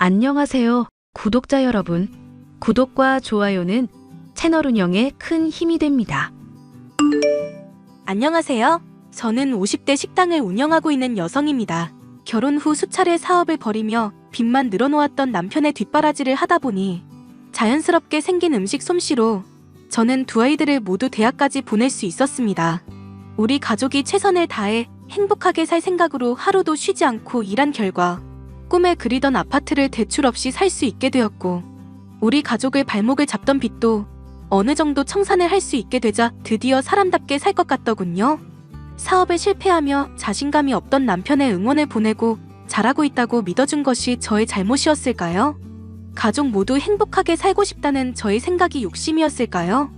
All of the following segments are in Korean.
안녕하세요, 구독자 여러분. 구독과 좋아요는 채널 운영에 큰 힘이 됩니다. 안녕하세요. 저는 50대 식당을 운영하고 있는 여성입니다. 결혼 후 수차례 사업을 벌이며 빚만 늘어놓았던 남편의 뒷바라지를 하다 보니 자연스럽게 생긴 음식 솜씨로 저는 두 아이들을 모두 대학까지 보낼 수 있었습니다. 우리 가족이 최선을 다해 행복하게 살 생각으로 하루도 쉬지 않고 일한 결과 꿈에 그리던 아파트를 대출 없이 살 수 있게 되었고 우리 가족의 발목을 잡던 빚도 어느 정도 청산을 할 수 있게 되자 드디어 사람답게 살 것 같더군요. 사업에 실패하며 자신감이 없던 남편의 응원을 보내고 잘하고 있다고 믿어준 것이 저의 잘못이었을까요? 가족 모두 행복하게 살고 싶다는 저의 생각이 욕심이었을까요?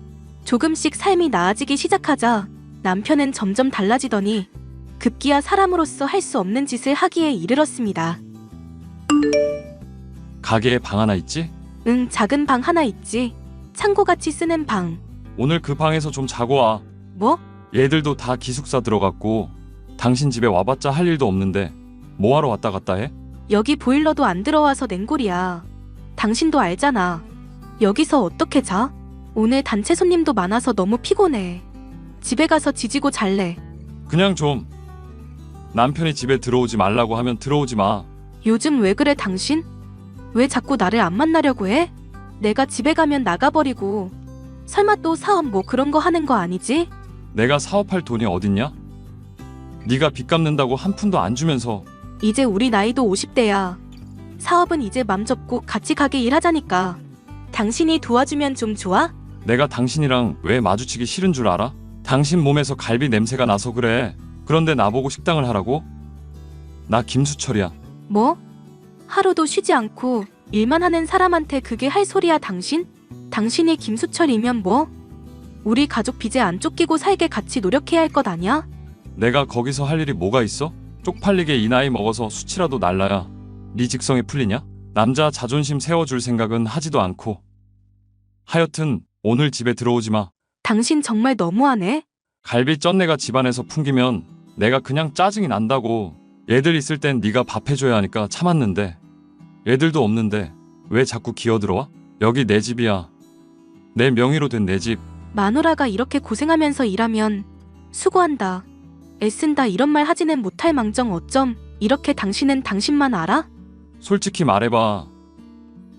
조금씩 삶이 나아지기 시작하자 남편은 점점 달라지더니 급기야 사람으로서 할 수 없는 짓을 하기에 이르렀습니다. 가게에 방 하나 있지? 응, 작은 방 하나 있지. 창고같이 쓰는 방. 오늘 그 방에서 좀 자고 와. 뭐? 얘들도 다 기숙사 들어갔고 당신 집에 와봤자 할 일도 없는데 뭐하러 왔다 갔다 해? 여기 보일러도 안 들어와서 냉골이야. 당신도 알잖아. 여기서 어떻게 자? 오늘 단체 손님도 많아서 너무 피곤해. 집에 가서 지지고 잘래. 그냥 좀 남편이 집에 들어오지 말라고 하면 들어오지 마. 요즘 왜 그래 당신? 왜 자꾸 나를 안 만나려고 해? 내가 집에 가면 나가버리고. 설마 또 사업 뭐 그런 거 하는 거 아니지? 내가 사업할 돈이 어딨냐? 네가 빚 갚는다고 한 푼도 안 주면서 이제 우리 나이도 50대야. 사업은 이제 맘 접고 같이 가게 일하자니까. 당신이 도와주면 좀 좋아? 내가 당신이랑 왜 마주치기 싫은 줄 알아? 당신 몸에서 갈비 냄새가 나서 그래. 그런데 나보고 식당을 하라고? 나 김수철이야. 뭐? 하루도 쉬지 않고 일만 하는 사람한테 그게 할 소리야 당신? 당신이 김수철이면 뭐? 우리 가족 빚에 안 쫓기고 살게 같이 노력해야 할 것 아니야? 내가 거기서 할 일이 뭐가 있어? 쪽팔리게 이 나이 먹어서 수치라도 날라야 네 직성이 풀리냐? 남자 자존심 세워줄 생각은 하지도 않고 하여튼 오늘 집에 들어오지 마 당신 정말 너무하네. 갈비 쩐내가 집안에서 풍기면 내가 그냥 짜증이 난다고 얘들 있을 땐 네가 밥 해줘야 하니까 참았는데 얘들도 없는데 왜 자꾸 기어들어와? 여기 내 집이야 내 명의로 된 내 집 마누라가 이렇게 고생하면서 일하면 수고한다. 애쓴다 이런 말 하지는 못할 망정 어쩜 이렇게 당신은 당신만 알아? 솔직히 말해봐.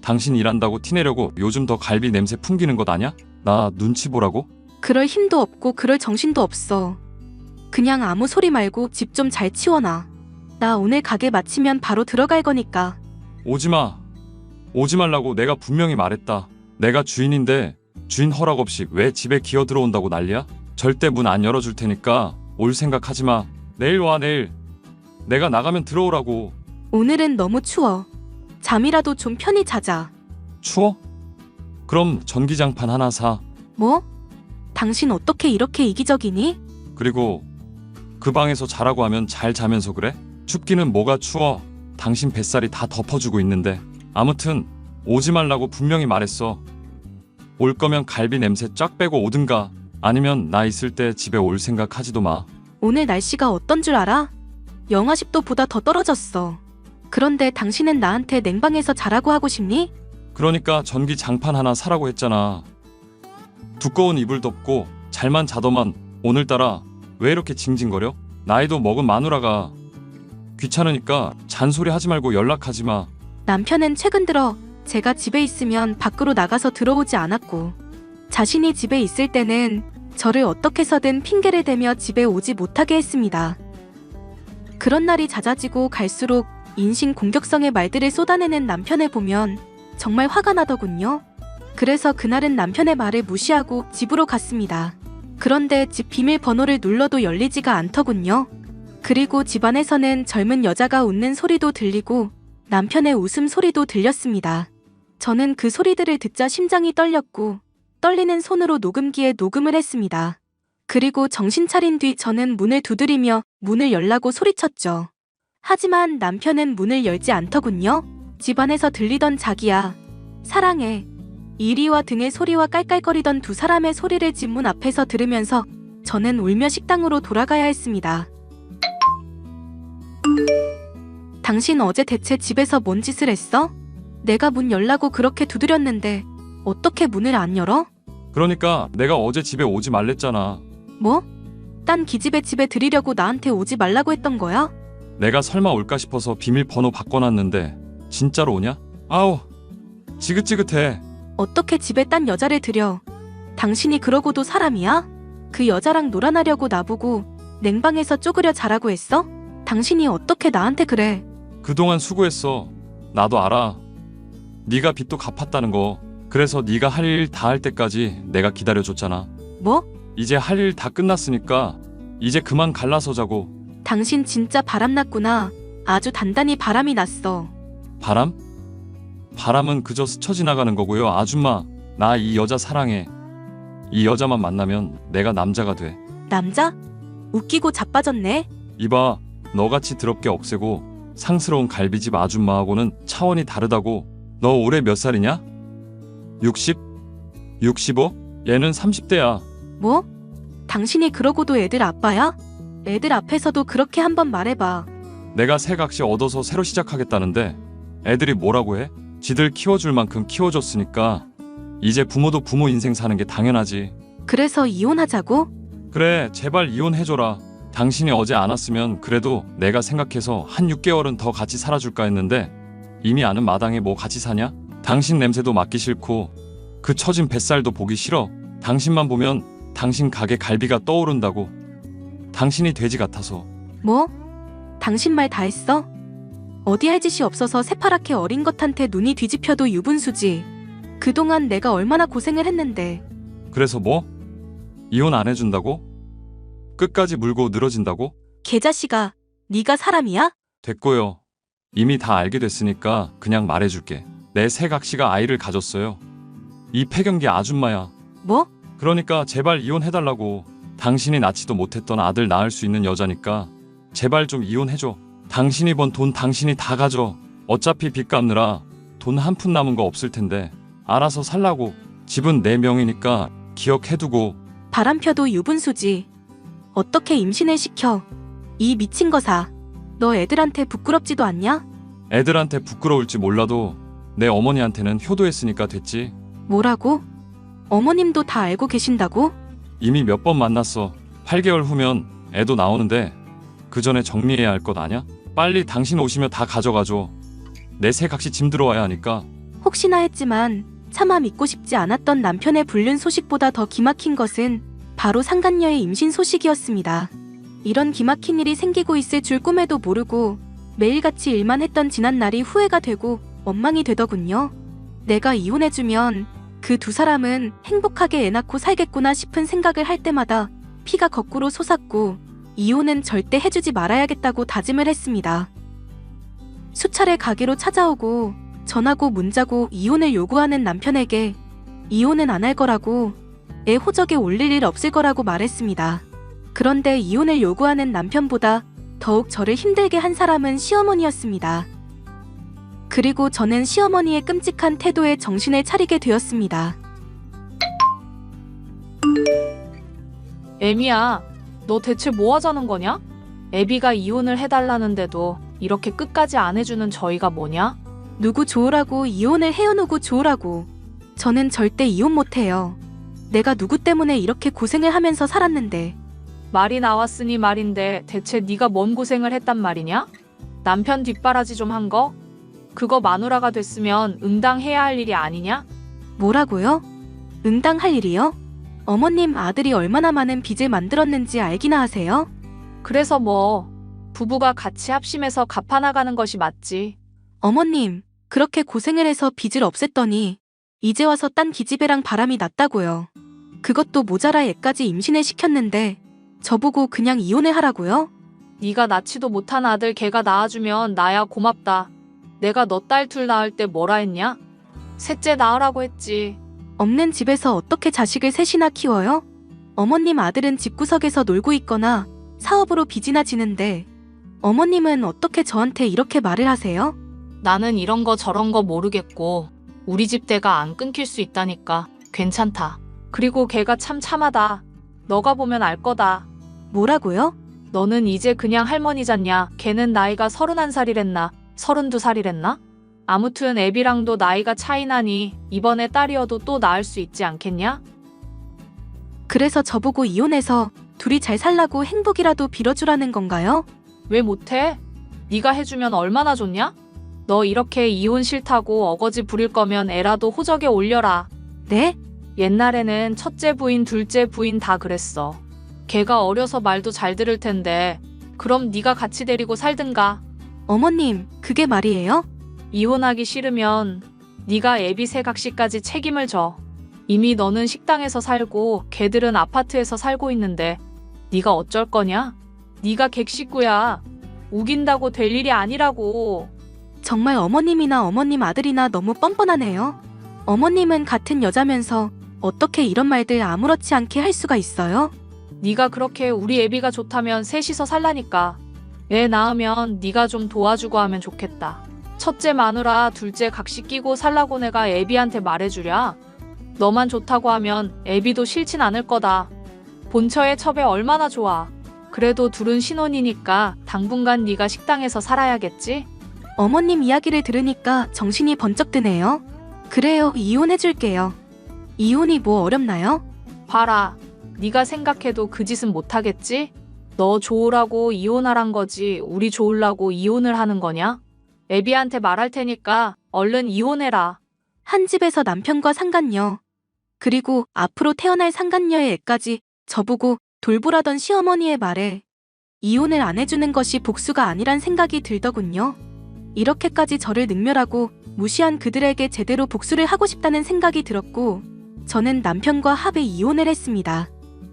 당신 일한다고 티내려고 요즘 더 갈비 냄새 풍기는 것 아냐? 나 눈치 보라고? 그럴 힘도 없고 그럴 정신도 없어. 그냥 아무 소리 말고 집 좀 잘 치워놔. 나 오늘 가게 마치면 바로 들어갈 거니까. 오지 마. 오지 말라고 내가 분명히 말했다. 내가 주인인데 주인 허락 없이 왜 집에 기어 들어온다고 난리야? 절대 문 안 열어줄 테니까 올 생각하지 마. 내일 와 내일. 내가 나가면 들어오라고. 오늘은 너무 추워. 잠이라도 좀 편히 자자. 추워? 그럼 전기장판 하나 사. 뭐? 당신 어떻게 이렇게 이기적이니? 그리고 그 방에서 자라고 하면 잘 자면서 그래? 춥기는 뭐가 추워. 당신 뱃살이 다 덮어주고 있는데. 아무튼 오지 말라고 분명히 말했어. 올 거면 갈비 냄새 쫙 빼고 오든가 아니면 나 있을 때 집에 올 생각 하지도 마. 오늘 날씨가 어떤 줄 알아? 영하 10도보다 더 떨어졌어. 그런데 당신은 나한테 냉방에서 자라고 하고 싶니? 그러니까 전기 장판 하나 사라고 했잖아. 두꺼운 이불 덮고 잘만 자더만 오늘따라 왜 이렇게 징징거려? 나이도 먹은 마누라가 귀찮으니까 잔소리 하지 말고 연락하지 마. 남편은 최근 들어 제가 집에 있으면 밖으로 나가서 들어오지 않았고 자신이 집에 있을 때는 저를 어떻게 해서든 핑계를 대며 집에 오지 못하게 했습니다. 그런 날이 잦아지고 갈수록 인신 공격성의 말들을 쏟아내는 남편을 보면 정말 화가 나더군요. 그래서 그날은 남편의 말을 무시하고 집으로 갔습니다. 그런데 집 비밀번호를 눌러도 열리지가 않더군요. 그리고 집안에서는 젊은 여자가 웃는 소리도 들리고 남편의 웃음 소리도 들렸습니다. 저는 그 소리들을 듣자 심장이 떨렸고 떨리는 손으로 녹음기에 녹음을 했습니다. 그리고 정신 차린 뒤 저는 문을 두드리며 문을 열라고 소리쳤죠. 하지만 남편은 문을 열지 않더군요. 집안에서 들리던 자기야, 사랑해, 이리와 등의 소리와 깔깔거리던 두 사람의 소리를 집문 앞에서 들으면서 저는 울며 식당으로 돌아가야 했습니다. 당신 어제 대체 집에서 뭔 짓을 했어? 내가 문 열라고 그렇게 두드렸는데 어떻게 문을 안 열어? 그러니까 내가 어제 집에 오지 말랬잖아. 뭐? 딴 기집애 집에 들이려고 나한테 오지 말라고 했던 거야? 내가 설마 올까 싶어서 비밀번호 바꿔놨는데 진짜로 오냐? 아우 지긋지긋해. 어떻게 집에 딴 여자를 들여? 당신이 그러고도 사람이야? 그 여자랑 놀아나려고 나보고 냉방에서 쪼그려 자라고 했어? 당신이 어떻게 나한테 그래? 그동안 수고했어. 나도 알아. 네가 빚도 갚았다는 거. 그래서 네가 할 일 다 할 때까지 내가 기다려줬잖아. 뭐? 이제 할 일 다 끝났으니까 이제 그만 갈라서 자고. 당신 진짜 바람났구나. 아주 단단히 바람이 났어. 바람? 바람은 그저 스쳐 지나가는 거고요. 아줌마, 나 이 여자 사랑해. 이 여자만 만나면 내가 남자가 돼. 남자? 웃기고 자빠졌네. 이봐, 너같이 더럽게 억세고 상스러운 갈비집 아줌마하고는 차원이 다르다고. 너 올해 몇 살이냐? 60? 65? 얘는 30대야. 뭐? 당신이 그러고도 애들 아빠야? 애들 앞에서도 그렇게 한번 말해봐. 내가 새 각시 얻어서 새로 시작하겠다는데 애들이 뭐라고 해? 지들 키워줄 만큼 키워줬으니까 이제 부모도 부모 인생 사는 게 당연하지. 그래서 이혼하자고? 그래, 제발 이혼해줘라. 당신이 어제 안 왔으면 그래도 내가 생각해서 한 6개월은 더 같이 살아줄까 했는데 이미 아는 마당에 뭐 같이 사냐? 당신 냄새도 맡기 싫고 그 처진 뱃살도 보기 싫어. 당신만 보면 당신 가게 갈비가 떠오른다고. 당신이 돼지 같아서. 뭐? 당신 말 다 했어? 어디 할 짓이 없어서 새파랗게 어린 것한테 눈이 뒤집혀도 유분수지. 그동안 내가 얼마나 고생을 했는데. 그래서 뭐? 이혼 안 해준다고? 끝까지 물고 늘어진다고? 개자식아, 네가 사람이야? 됐고요. 이미 다 알게 됐으니까 그냥 말해줄게. 내 새각시가 아이를 가졌어요. 이 폐경기 아줌마야. 뭐? 그러니까 제발 이혼해달라고. 당신이 낳지도 못했던 아들 낳을 수 있는 여자니까 제발 좀 이혼해줘. 당신이 번 돈 당신이 다 가져. 어차피 빚 갚느라 돈 한 푼 남은 거 없을 텐데 알아서 살라고. 집은 내 명이니까 기억해두고 바람 펴도 유분수지. 어떻게 임신을 시켜? 이 미친 거사. 너 애들한테 부끄럽지도 않냐? 애들한테 부끄러울지 몰라도 내 어머니한테는 효도했으니까 됐지. 뭐라고? 어머님도 다 알고 계신다고? 이미 몇 번 만났어. 8개월 후면 애도 나오는데 그 전에 정리해야 할 것 아냐? 빨리 당신 오시면 다 가져가줘. 내 새각시 짐 들어와야 하니까. 혹시나 했지만 차마 믿고 싶지 않았던 남편의 불륜 소식보다 더 기막힌 것은 바로 상간녀의 임신 소식이었습니다. 이런 기막힌 일이 생기고 있을 줄 꿈에도 모르고 매일같이 일만 했던 지난 날이 후회가 되고 원망이 되더군요. 내가 이혼해주면 그 두 사람은 행복하게 애 낳고 살겠구나 싶은 생각을 할 때마다 피가 거꾸로 솟았고 이혼은 절대 해주지 말아야겠다고 다짐을 했습니다. 수차례 가게로 찾아오고 전하고 문자고 이혼을 요구하는 남편에게 이혼은 안 할 거라고 애 호적에 올릴 일 없을 거라고 말했습니다. 그런데 이혼을 요구하는 남편보다 더욱 저를 힘들게 한 사람은 시어머니였습니다. 그리고 저는 시어머니의 끔찍한 태도에 정신을 차리게 되었습니다. 애미야, 너 대체 뭐 하자는 거냐? 애비가 이혼을 해달라는데도 이렇게 끝까지 안 해주는 저희가 뭐냐? 누구 좋으라고 이혼을 해어누고 좋으라고. 저는 절대 이혼 못해요. 내가 누구 때문에 이렇게 고생을 하면서 살았는데 말이 나왔으니 말인데 대체 네가 뭔 고생을 했단 말이냐? 남편 뒷바라지 좀 한 거? 그거 마누라가 됐으면 응당해야 할 일이 아니냐? 뭐라고요? 응당할 일이요? 어머님 아들이 얼마나 많은 빚을 만들었는지 알기나 하세요? 그래서 뭐 부부가 같이 합심해서 갚아나가는 것이 맞지. 어머님, 그렇게 고생을 해서 빚을 없앴더니 이제 와서 딴 기집애랑 바람이 났다고요. 그것도 모자라 애까지 임신을 시켰는데 저보고 그냥 이혼을 하라고요? 네가 낳지도 못한 아들 걔가 낳아주면 나야 고맙다. 내가 너 딸 둘 낳을 때 뭐라 했냐? 셋째 낳으라고 했지. 없는 집에서 어떻게 자식을 셋이나 키워요? 어머님 아들은 집구석에서 놀고 있거나 사업으로 빚이나 지는데 어머님은 어떻게 저한테 이렇게 말을 하세요? 나는 이런 거 저런 거 모르겠고 우리 집 대가 안 끊길 수 있다니까 괜찮다. 그리고 걔가 참 참하다. 너가 보면 알 거다. 뭐라고요? 너는 이제 그냥 할머니잖냐. 걔는 나이가 서른한 살이랬나 서른두 살이랬나? 아무튼 애비랑도 나이가 차이 나니 이번에 딸이어도 또 낳을 수 있지 않겠냐? 그래서 저보고 이혼해서 둘이 잘 살라고 행복이라도 빌어주라는 건가요? 왜 못해? 네가 해주면 얼마나 좋냐? 너 이렇게 이혼 싫다고 어거지 부릴 거면 애라도 호적에 올려라. 네? 옛날에는 첫째 부인, 둘째 부인 다 그랬어. 걔가 어려서 말도 잘 들을 텐데 그럼 네가 같이 데리고 살든가. 어머님, 그게 말이에요? 이혼하기 싫으면 네가 애비 세각시까지 책임을 져. 이미 너는 식당에서 살고 걔들은 아파트에서 살고 있는데 네가 어쩔 거냐? 네가 객식구야. 우긴다고 될 일이 아니라고. 정말 어머님이나 어머님 아들이나 너무 뻔뻔하네요. 어머님은 같은 여자면서 어떻게 이런 말들 아무렇지 않게 할 수가 있어요? 네가 그렇게 우리 애비가 좋다면 셋이서 살라니까. 애 낳으면 네가 좀 도와주고 하면 좋겠다. 첫째 마누라, 둘째 각시 끼고 살라고 내가 애비한테 말해주랴. 너만 좋다고 하면 애비도 싫진 않을 거다. 본처의 첩에 얼마나 좋아. 그래도 둘은 신혼이니까 당분간 네가 식당에서 살아야겠지? 어머님 이야기를 들으니까 정신이 번쩍 드네요. 그래요, 이혼해줄게요. 이혼이 뭐 어렵나요? 봐라. 네가 생각해도 그 짓은 못하겠지? 너 좋으라고 이혼하란 거지 우리 좋으려고 이혼을 하는 거냐? 애비한테 말할 테니까 얼른 이혼해라. 한 집에서 남편과 상간녀, 그리고 앞으로 태어날 상간녀의 애까지 저보고 돌보라던 시어머니의 말에 이혼을 안 해주는 것이 복수가 아니란 생각이 들더군요. 이렇게까지 저를 능멸하고 무시한 그들에게 제대로 복수를 하고 싶다는 생각이 들었고, 저는 남편과 합의 이혼을 했습니다.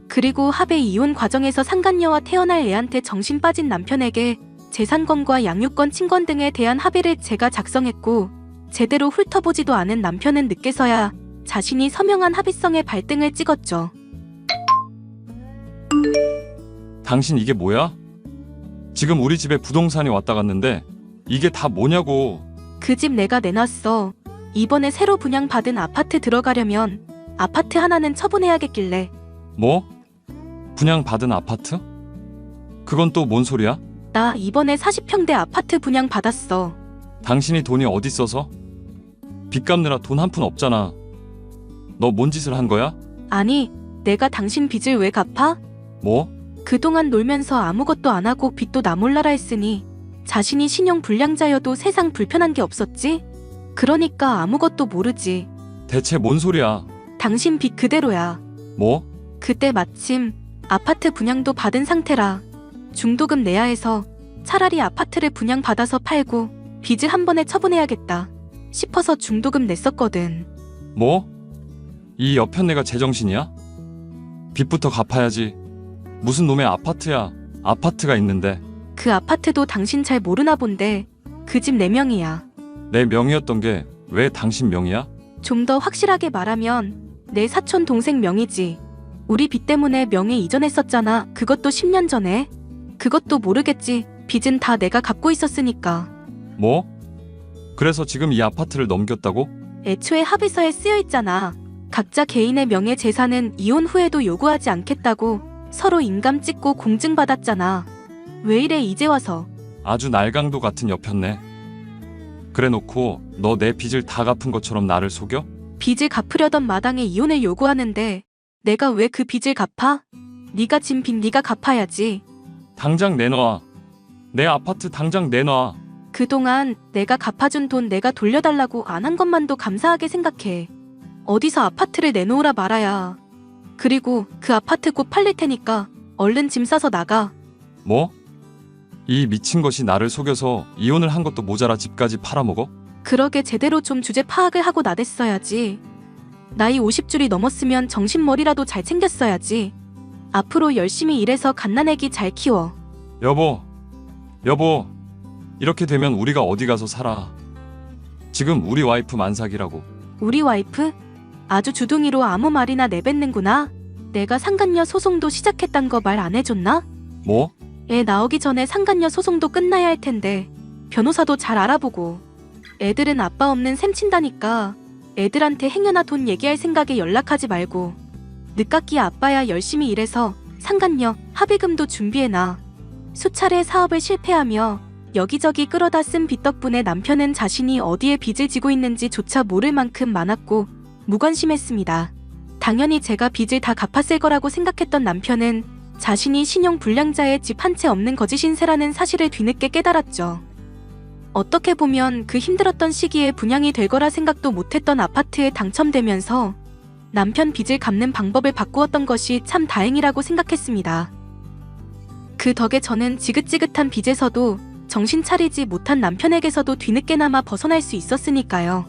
그리고 합의 이혼 과정에서 상간녀와 태어날 애한테 정신 빠진 남편에게 재산권과 양육권 친권 등에 대한 합의를 제가 작성했고, 제대로 훑어보지도 않은 남편은 늦게서야 자신이 서명한 합의성의 발등을 찍었죠. 당신 이게 뭐야? 지금 우리 집에 부동산이 왔다 갔는데 이게 다 뭐냐고. 그 집 내가 내놨어. 이번에 새로 분양받은 아파트 들어가려면 아파트 하나는 처분해야겠길래 뭐? 분양 받은 아파트? 그건 또 뭔 소리야? 나 이번에 40평대 아파트 분양받았어. 당신이 돈이 어디 있어서? 빚 갚느라 돈 한 푼 없잖아. 너 뭔 짓을 한 거야? 아니, 내가 당신 빚을 왜 갚아? 뭐? 그동안 놀면서 아무것도 안 하고 빚도 나 몰라라 했으니 자신이 신용 불량자여도 세상 불편한 게 없었지? 그러니까 아무것도 모르지. 대체 뭔 소리야? 당신 빚 그대로야. 뭐? 그때 마침 아파트 분양도 받은 상태라 중도금 내야 해서 차라리 아파트를 분양받아서 팔고 빚을 한 번에 처분해야겠다 싶어서 중도금 냈었거든. 뭐? 이 여편네가 제정신이야? 빚부터 갚아야지. 무슨 놈의 아파트야? 아파트가 있는데 그 아파트도 당신 잘 모르나 본데 그 집 네 명이야. 내 명의였던 게 왜 당신 명의야? 좀 더 확실하게 말하면 내 사촌 동생 명이지. 우리 빚 때문에 명의 이전했었잖아. 그것도 10년 전에. 그것도 모르겠지. 빚은 다 내가 갚고 있었으니까. 뭐? 그래서 지금 이 아파트를 넘겼다고? 애초에 합의서에 쓰여 있잖아. 각자 개인의 명예 재산은 이혼 후에도 요구하지 않겠다고 서로 인감 찍고 공증받았잖아. 왜 이래 이제 와서? 아주 날강도 같은 여편네. 그래 놓고 너 내 빚을 다 갚은 것처럼 나를 속여? 빚을 갚으려던 마당에 이혼을 요구하는데 내가 왜 그 빚을 갚아? 네가 진 빚 네가 갚아야지. 당장 내놔. 내 아파트 당장 내놔. 그동안 내가 갚아준 돈 내가 돌려달라고 안 한 것만도 감사하게 생각해. 어디서 아파트를 내놓으라 말아야. 그리고 그 아파트 곧 팔릴 테니까 얼른 짐 싸서 나가. 뭐? 이 미친 것이 나를 속여서 이혼을 한 것도 모자라 집까지 팔아먹어? 그러게 제대로 좀 주제 파악을 하고 나댔어야지. 나이 50줄이 넘었으면 정신머리라도 잘 챙겼어야지. 앞으로 열심히 일해서 갓난애기 잘 키워. 여보, 여보, 이렇게 되면 우리가 어디 가서 살아? 지금 우리 와이프 만삭이라고. 우리 와이프? 아주 주둥이로 아무 말이나 내뱉는구나. 내가 상간녀 소송도 시작했단 거 말 안 해줬나? 뭐? 애 나오기 전에 상간녀 소송도 끝나야 할 텐데 변호사도 잘 알아보고 애들은 아빠 없는 셈 친다니까 애들한테 행여나 돈 얘기할 생각에 연락하지 말고 늦깎이 아빠야 열심히 일해서 상간녀 합의금도 준비해놔 수차례 사업을 실패하며 여기저기 끌어다 쓴 빚 덕분에 남편은 자신이 어디에 빚을 지고 있는지조차 모를 만큼 많았고 무관심했습니다. 당연히 제가 빚을 다 갚았을 거라고 생각했던 남편은 자신이 신용 불량자의 집 한 채 없는 거짓 신세라는 사실을 뒤늦게 깨달았죠. 어떻게 보면 그 힘들었던 시기에 분양이 될 거라 생각도 못했던 아파트에 당첨되면서 남편 빚을 갚는 방법을 바꾸었던 것이 참 다행이라고 생각했습니다. 그 덕에 저는 지긋지긋한 빚에서도 정신 차리지 못한 남편에게서도 뒤늦게나마 벗어날 수 있었으니까요.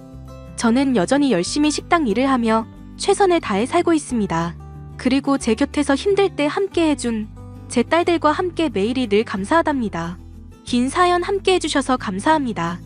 저는 여전히 열심히 식당 일을 하며 최선을 다해 살고 있습니다. 그리고 제 곁에서 힘들 때 함께 해준 제 딸들과 함께 매일이 늘 감사하답니다. 긴 사연 함께 해주셔서 감사합니다.